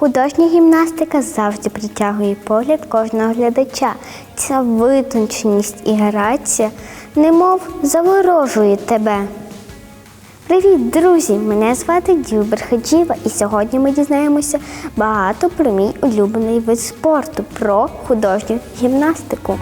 Художня гімнастика завжди притягує погляд кожного глядача. Ця витонченість і грація, немов заворожує тебе. Привіт, друзі! Мене звати Дюбер Хаджіва, і сьогодні ми дізнаємося багато про мій улюблений вид спорту про художню гімнастику.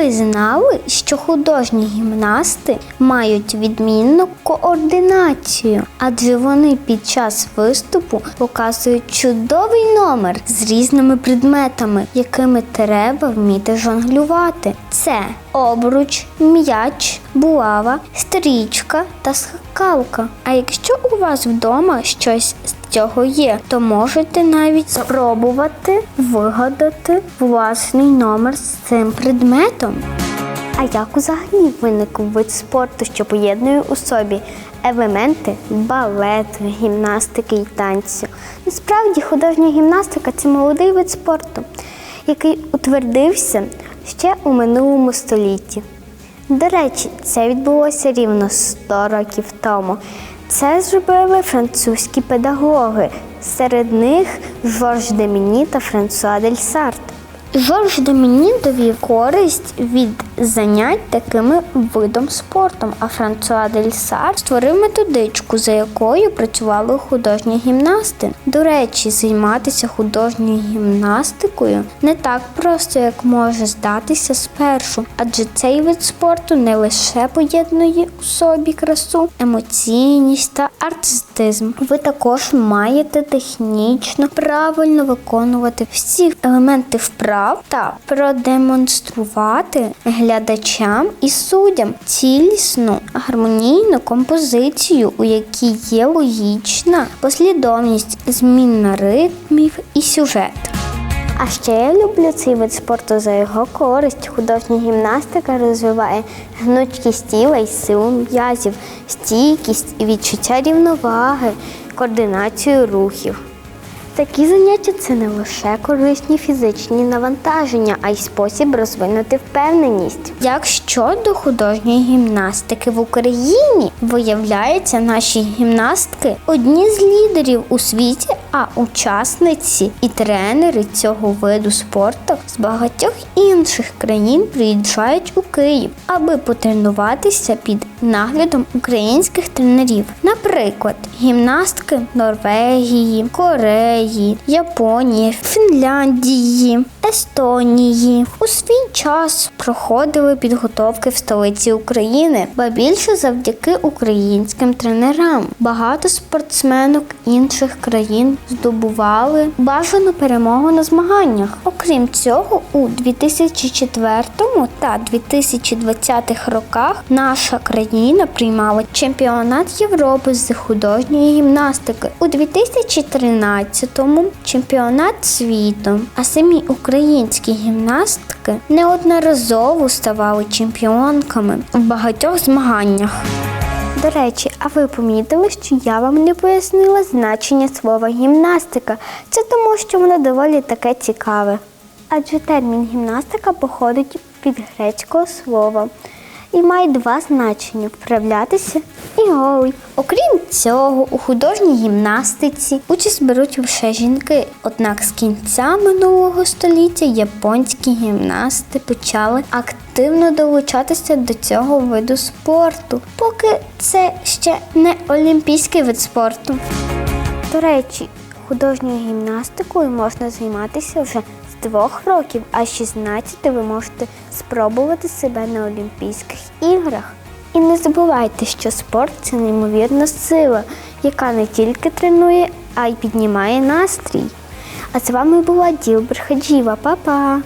Ви знали, що художні гімнасти мають відмінну координацію, адже вони під час виступу показують чудовий номер з різними предметами, якими треба вміти жонглювати. Це обруч, м'яч, булава, стрічка та скакалка. А якщо у вас вдома щось з цього є, то можете навіть спробувати вигадати власний номер з цим предметом. А як взагалі виник вид спорту, що поєднує у собі елементи балету, гімнастики і танцю? Насправді художня гімнастика це молодий вид спорту, який утвердився ще у минулому столітті. До речі, це відбулося рівно 100 років тому. Це зробили французькі педагоги. Серед них Жорж Деміні та Франсуа Дель Сарт. Жорж Деміні довів користь від занять такими видом спортом, а Франсуа Дель Сар створив методичку, за якою працювали художні гімнасти. До речі, займатися художньою гімнастикою не так просто, як може здатися спершу, адже цей вид спорту не лише поєднує у собі красу, емоційність та артистизм. Ви також маєте технічно правильно виконувати всі елементи вправ та продемонструвати глядачам і суддям цілісну гармонійну композицію, у якій є логічна послідовність змінна ритмів і сюжет. А ще я люблю цей вид спорту за його користь. Художня гімнастика розвиває гнучкість тіла і силу м'язів, стійкість і відчуття рівноваги, координацію рухів. Такі заняття це не лише корисні фізичні навантаження, а й спосіб розвинути впевненість. Як щодо художньої гімнастики в Україні, виявляється, наші гімнастки одні з лідерів у світі, а учасниці і тренери цього виду спорту з багатьох інших країн приїжджають у Київ, аби потренуватися під наглядом українських тренерів. Наприклад, гімнастки Норвегії, Кореї, Японії, Фінляндії, Естонії у свій час проходили підготовки в столиці України, ба більше завдяки українським тренерам. Багато спортсменок інших країн здобували бажану перемогу на змаганнях. Окрім цього, у 2004 та 2020 роках наша країна приймала чемпіонат Європи з художньої гімнастики. У 2013-му чемпіонат світу. А самі українські гімнастки неодноразово ставали чемпіонками в багатьох змаганнях. До речі, а ви помітили, що я вам не пояснила значення слова гімнастика? Це тому, що воно доволі таке цікаве. Адже термін гімнастика походить від грецького слова і має два значення вправлятися і голий. Окрім цього, у художній гімнастиці участь беруть лише жінки. Однак з кінця минулого століття японські гімнасти почали активно долучатися до цього виду спорту, поки це ще не олімпійський вид спорту. До речі, художньою гімнастикою можна займатися вже двох років, а 16 ви можете спробувати себе на Олімпійських іграх. І не забувайте, що спорт це неймовірна сила, яка не тільки тренує, а й піднімає настрій. А з вами була Діл Берхаджіва. Па-па!